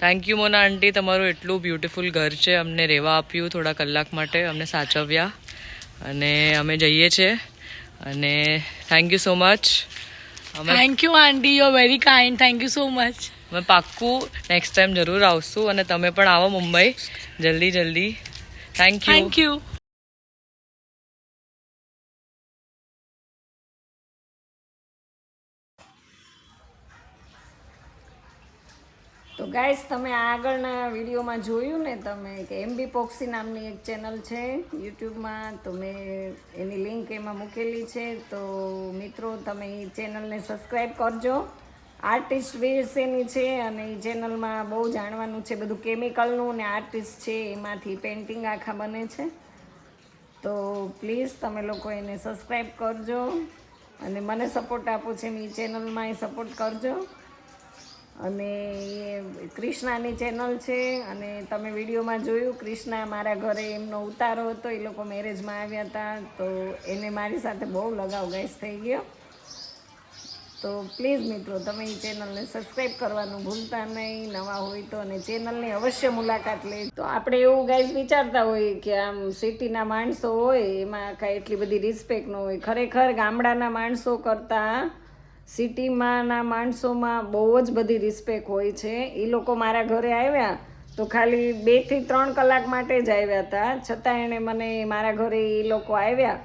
Thank you મોના આંટી તમારું એટલું beautiful ઘર છે. અમને રહેવા આપ્યું થોડા કલાક માટે. અમને સાચવ્યા. અને અમે જઈએ છીએ. અને thank you so much thank you aunty you very kind thank you so much અમે પાક્કું નેક્સ્ટ ટાઈમ જરૂર આવશું. અને તમે પણ આવો મુંબઈ. જલ્દી જલ્દી. થેન્ક યુ થેન્ક યુ તો ગાઈસ તમે આગળના વિડીયોમાં જોયું ને તમે કે એમબી પોક્સી નામની એક ચેનલ છે યુટ્યુબમાં, તો મેં એની લિંક એમાં મૂકેલી છે. તો મિત્રો, તમે એ ચેનલને સબસ્ક્રાઈબ કરજો. આર્ટિસ્ટ વિશેની છે અને એ ચેનલમાં બહુ જાણવાનું છે બધું કેમિકલનું ને આર્ટિસ્ટ છે, એમાંથી પેઇન્ટિંગ આખા બને છે. તો પ્લીઝ તમે લોકો એને સબસ્ક્રાઈબ કરજો અને મને સપોર્ટ આપો છે એ ચેનલમાં એ સપોર્ટ કરજો. અને એ ક્રિષ્નાની ચેનલ છે અને તમે વિડીયોમાં જોયું ક્રિષ્ના મારા ઘરે એમનો ઉતારો હતો, એ લોકો મેરેજમાં આવ્યા હતા, તો એને મારી સાથે બહુ લગાવ ગેસ થઈ ગયો. તો પ્લીઝ મિત્રો, તમે એ ચેનલને સબસ્ક્રાઈબ કરવાનું ભૂલતા નહીં, નવા હોય તો અને ચેનલની અવશ્ય મુલાકાત લે. તો આપણે એવું ગાઈઝ વિચારતા હોઈએ કે આમ સિટીના માણસો હોય, એમાં કાંઈ એટલી બધી રિસ્પેક્ટ ન હોય. ખરેખર ગામડાના માણસો કરતાં સિટીમાંના માણસોમાં બહુ જ બધી રિસ્પેક્ટ હોય છે. એ લોકો મારા ઘરે આવ્યા તો ખાલી બેથી ત્રણ કલાક માટે જ આવ્યા હતા. છતાં એણે મને મારા ઘરે એ લોકો આવ્યા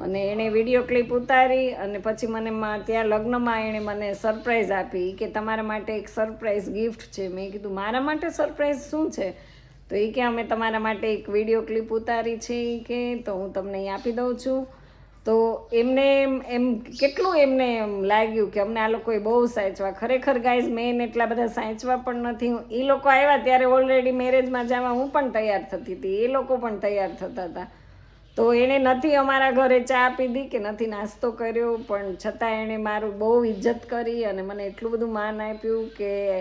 અને એણે વીડિયો ક્લિપ ઉતારી અને પછી મને ત્યાં લગ્નમાં એણે મને સરપ્રાઈઝ આપી કે તમારા માટે એક સરપ્રાઈઝ ગિફ્ટ છે. મેં કીધું, મારા માટે સરપ્રાઈઝ શું છે? તો એ કે, અમે તમારા માટે એક વીડિયો ક્લિપ ઉતારી છે કે, તો હું તમને એ આપી દઉં છું. તો એમને એમ- કેટલું એમને એમ લાગ્યું કે અમને આ લોકોએ બહુ સાચવા. ખરેખર ગાઈઝ મેન એટલા બધા સાચવા પણ નથી. હું એ લોકો આવ્યા ત્યારે ઓલરેડી મેરેજમાં જવા હું પણ તૈયાર થતી હતી. એ લોકો પણ તૈયાર થતા હતા. તો એણે નથી અમારા ઘરે ચા પીધી કે નથી નાસ્તો કર્યો, પણ છતાં એણે મારું બહુ ઇજ્જત કરી અને મને એટલું બધું માન આપ્યું કે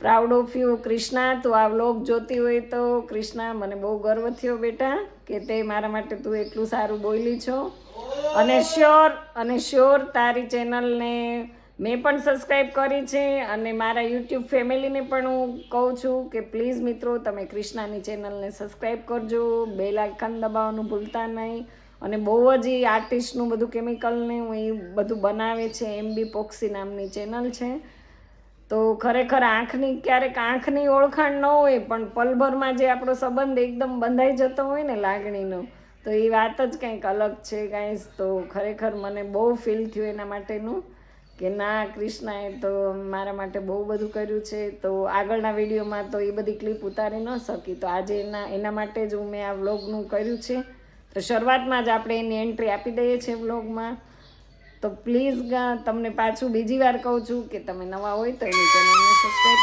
પ્રાઉડ ઓફ યુ ક્રિષ્ના તું આ વ્લોગ જોતી હોય તો ક્રિષ્ના મને બહુ ગર્વ થયો બેટા કે તે મારા માટે તું એટલું સારું બોલી છો. અને શ્યોર અને શ્યોર તારી ચેનલને મેં પણ સબસ્ક્રાઈબ કરી છે અને મારા યુટ્યુબ ફેમિલીને પણ હું કહું છું કે પ્લીઝ મિત્રો, તમે ક્રિષ્નાની ચેનલને સબસ્ક્રાઈબ કરજો. બે લાઇકન દબાવવાનું ભૂલતા નહીં. અને બહુ જ એ આર્ટિસ્ટનું બધું કેમિકલને એ બધું બનાવે છે એમબી પોક્સી નામની ચેનલ છે. તો ખરેખર આંખની, ક્યારેક આંખની ઓળખાણ ન હોય, પણ પલભરમાં જે આપણો સંબંધ એકદમ બંધાઈ જતો હોય ને લાગણીનો, તો એ વાત જ કંઈક અલગ છે ગાઈસ. તો ખરેખર મને બહુ ફીલ થયું એના માટેનું કે ના, કૃષ્ણાએ તો મારા માટે બહુ બધું કર્યું છે. તો આગળના વિડીયોમાં તો એ બધી ક્લિપ ઉતારી ન શકી. તો આજે એના એના માટે જ હું મેં આ વ્લોગનું કર્યું છે. તો શરૂઆતમાં જ આપણે એની એન્ટ્રી આપી દઈએ છીએ વ્લોગમાં તો પ્લીઝ તમને પાછું બીજી વાર કહું છું કે તમે નવા હોય તો એની ચેનલને સબસ્ક્રાઈબ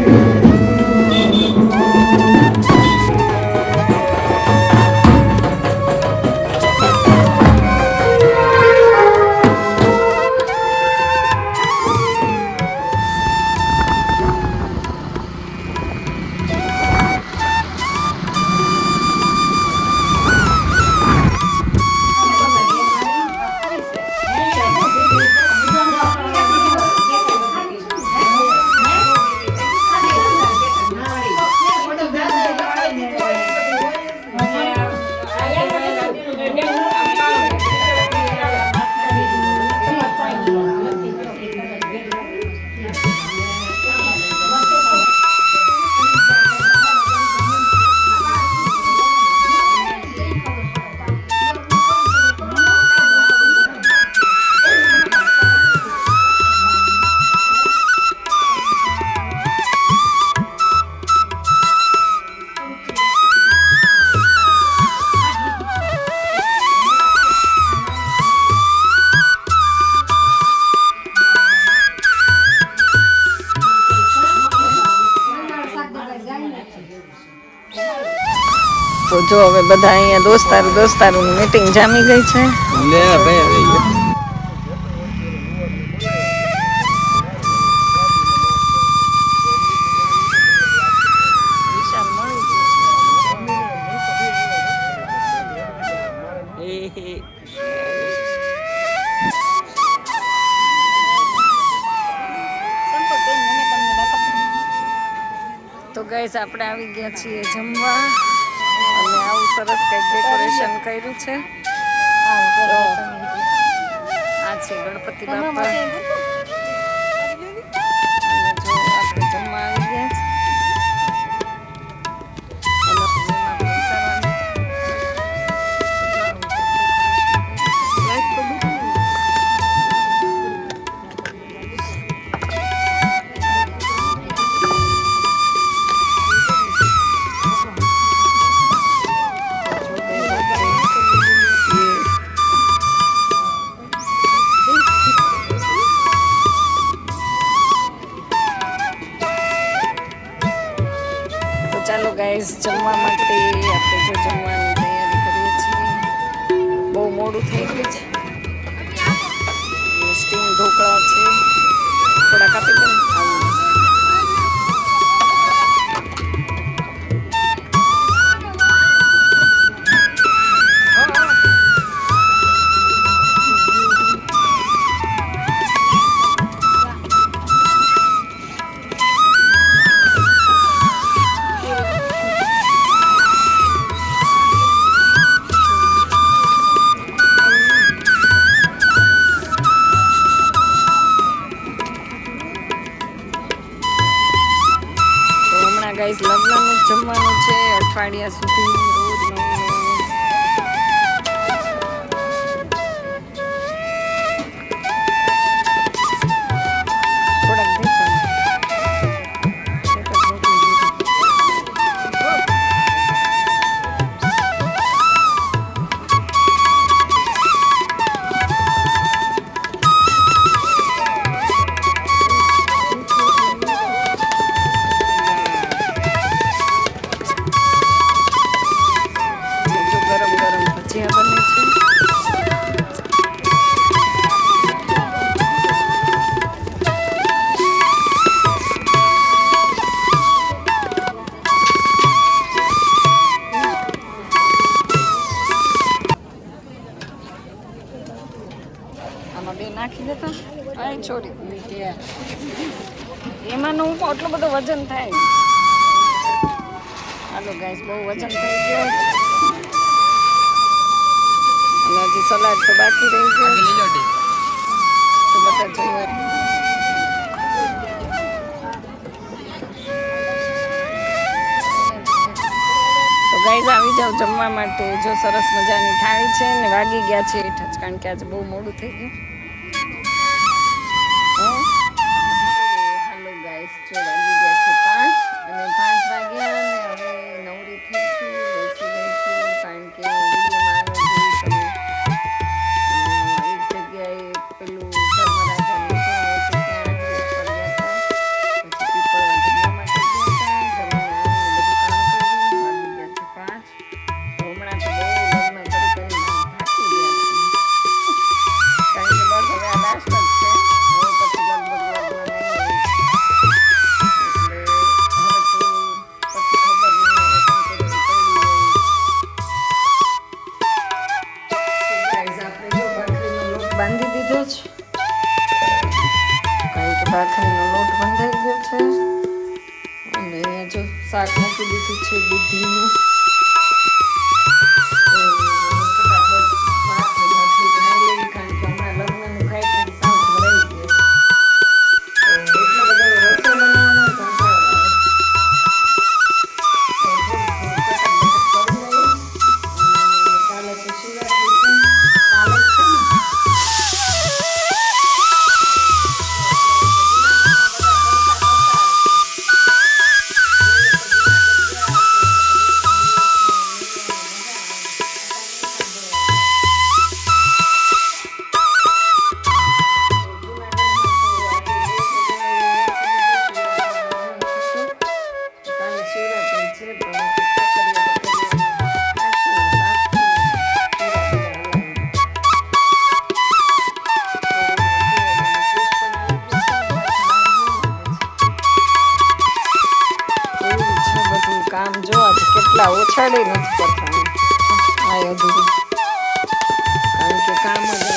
કરજો. તો જો હવે બધા અહીંયા દોસ્તારું દોસ્તારું મીટિંગ જામી ગઈ છે. લે ભાઈ ગાઈઝ આપણે આવી ગયા છીએ જમવા. અને આવું સરસ કઈ ડેકોરેશન કર્યું છે. આ છે ગણપતિ બાપા. কোথায় Friday as well. બે નાખી દેતા. આ છોડી એમાંનો હું આટલું બધું વજન થાય હાલો ગાઈસ બહુ વજન થઈ ગયો. અને હજી સલાડ તો બાકી રહી ગયો. તો બધા જોઈએ ગાઈઝ આવી જાઓ જમવા માટે. જો સરસ મજાની થાળી છે ને વાગી ગયા છે એઠ કારણ કે આજે બહુ મોડું થઈ ગયું. Şöyle bir કામ જો આજે કેટલા ઓછાડે નથી કરતા આ અધૂરું કારણ કે કામ જ